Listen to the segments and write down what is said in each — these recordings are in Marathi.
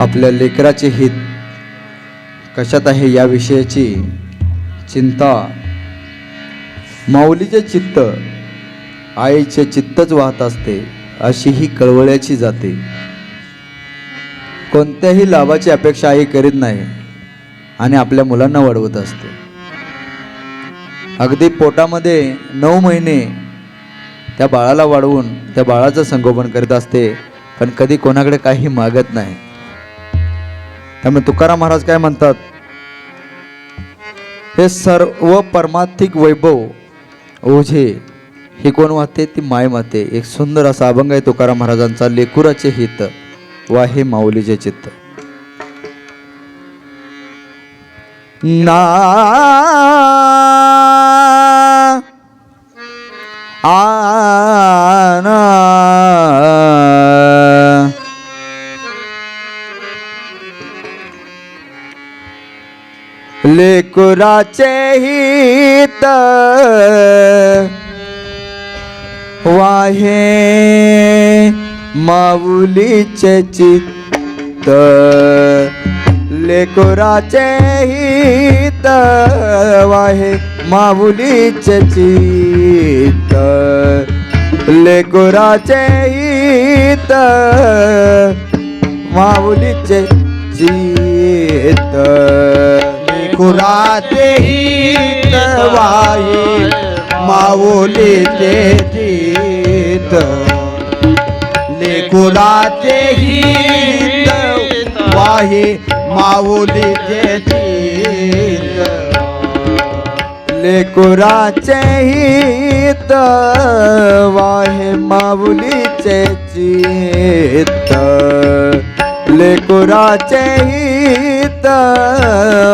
आपल्या लेकराचे हित कशात आहे या विषयाची चिंता. माऊलीचे चित्त आईचे चित्तच वाहत असते अशी ही कळवळ्याची जाते. कोणत्याही लाभाची अपेक्षा आई करीत नाही आणि आपल्या मुलांना वाढवत असते. अगदी पोटामध्ये नऊ महिने त्या बाळाला वाढवून त्या बाळाचं संगोपन करीत असते पण कधी कोणाकडे काही मागत नाही. त्यामुळे तुकाराम महाराज काय म्हणतात? हे सर्व परमार्थिक वैभव ओझे हे कोण वाहते? ती माय माते एक सुंदर असा अभंग आहे तुकाराम महाराजांचा लेकुराचे हित वा हे माऊलीचे चित्त. ना आ लेकुराचे हित वाहे माऊलीचे चित्त. लेकुराचे हित वाहे माऊलीचे चित्त. लेकुराचे हित माऊलीचे चित्त. खुराते हित वाई माऊलीचे जीत लेखुराचे हित वाही माऊलीचे जीत लेकुराचे हित वाहे माऊलीचे चित्त लेकुराचे हित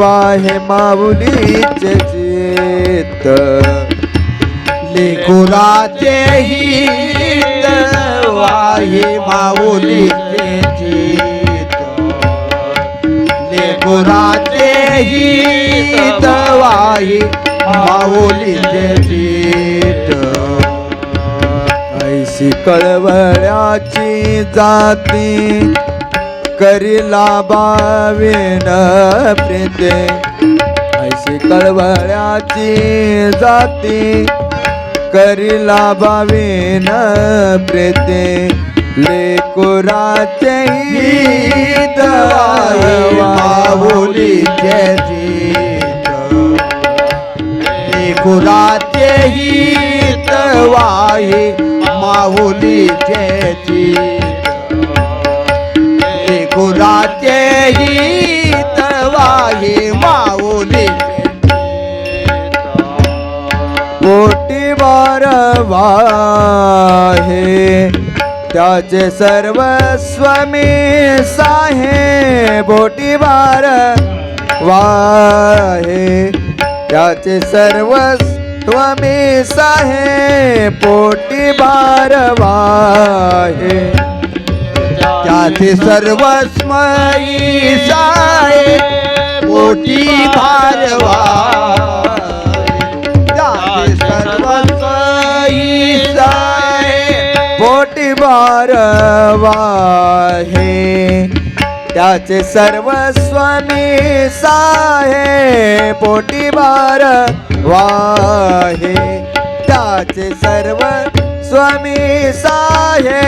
वाहे माऊलीचे चित्त लेखुराचे हित वाहे माऊलीचे जीत लेखुराचे हित वाहे माऊलीचे जीत ऐशी कळवळ्याची जाती करिला बावीन प्रीते. ऐशी कळवळ्याची जाती. करिला बावीन प्रीते. लेकुराचे हित लेकुराचे जीत लेखुराचे हित वाही वाहे त्याचे सर्वस्व मी साहे बोटी वार वाहे. त्याचे सर्वस्व मी साहे पोटी बार वाहे. त्याचे सर्वस्मयी साहे पोटी भारवा वाहे त्याचे सर्व स्वामी साहे पोटी बार वाहे त्याचे सर्व स्वामी साहे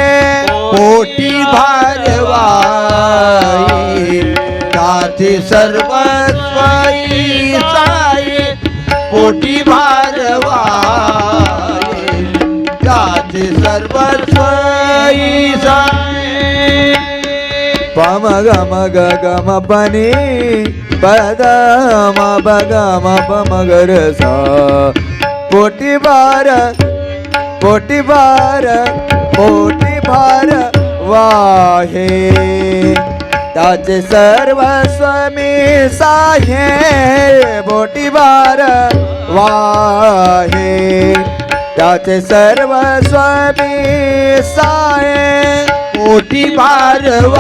पोटी भारवाई त्याचे सर्वस्वयी साहे पोटी भारवाई त्याचे सर्वस्वयी साय पम गम ग गम पनी पद म ब ग म प सा. पोटी बार पोटी बार पोटी बार वाहे. ताचे सर्व स्वामी साहे बोटी बार वाहे. त्याचे सर्व स्वामी साहे मोठी भारवाये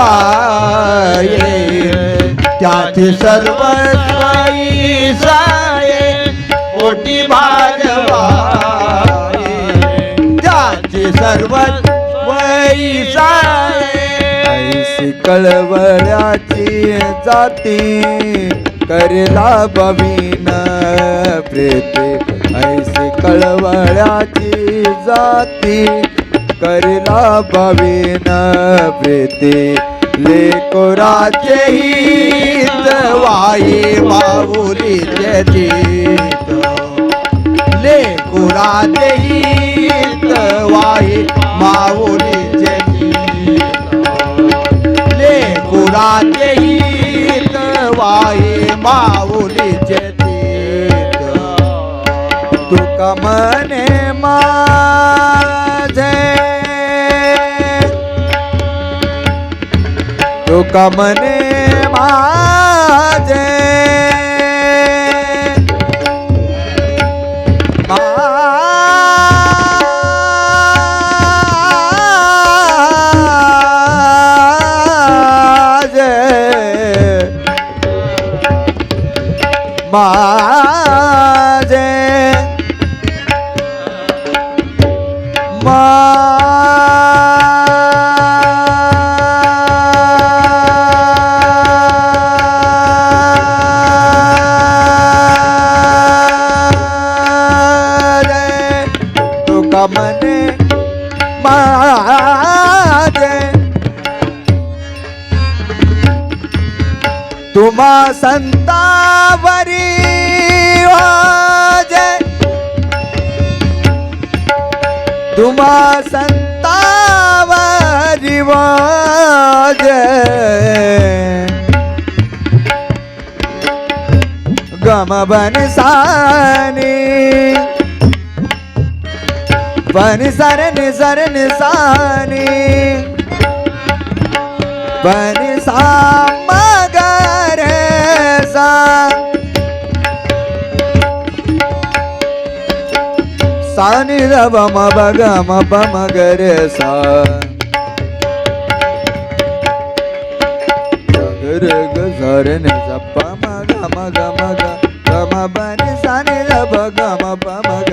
त्याचे सर्व स्वामी साय मोठी भारवाये त्याचे सर्व वैसाय कळवळ्याची जाती करला बवीन प्रीती. ऐसे कळवळ्याची जाती करला बवीन प्रीती. लेकोराचे हित वाई माऊली जीत लेकोराचे हित वाई माऊली जीत लेकोराचे हित वाई माऊली तुका मने माझे तुका मने माझे तुम्हा संतावरी वाजे तुम्हा संतावरी वाजे गम बन सानी। बन निसर निसानी बनी मगर सा। सानी रब म बग मगर सा। गर ग झर नि ज प म ग म सानी रब प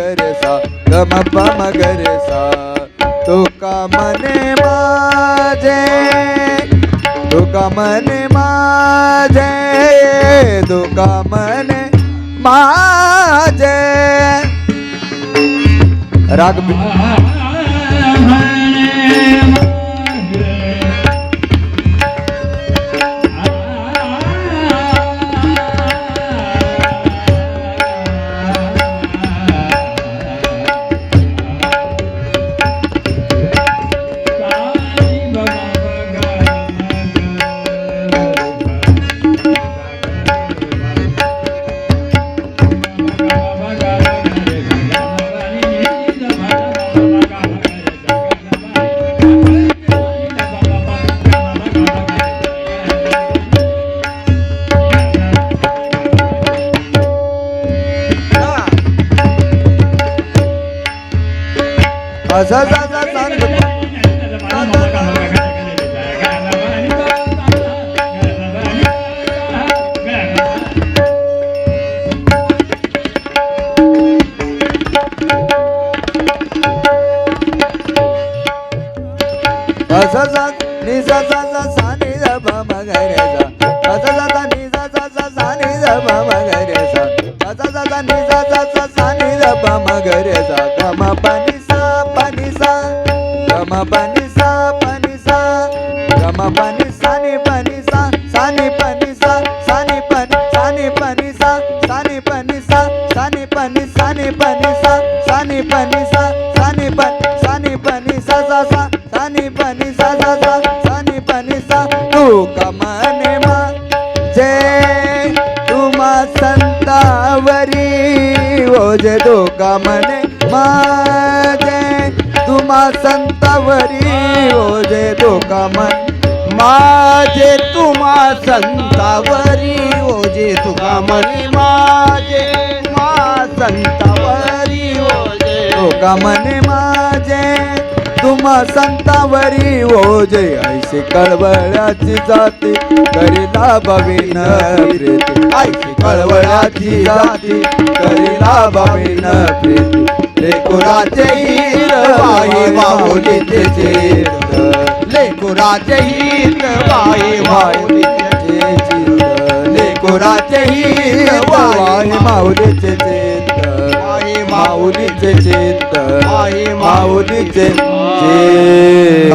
ग म प मगर सा तुका मने माझे तुका मने माझे तुका मने माझे राग असं जा सांग असं जा जा जा जा जा संतावरी ओझे तो मने माझे. तुम्हा संतावरी ओझे तो मन माझे. तुम्हा संतावरी ओझे तुका मनी माझे. मा संतावरी ओझे तुका मने तुम्हा संतावरी ओजे ऐसे कळवळ्याची जाती करीला बवीन प्रीती. ऐसे कळवळ्याची जाती करीला बवीन प्रीती. लेकुराचे हिर वाई माऊलीचे चेत लेकुराचे हित वाहे माऊलीचे चित्त लेकुराचे माऊलीचे चित्त वाहे माऊलीचे चेत आई माऊलीचे चेत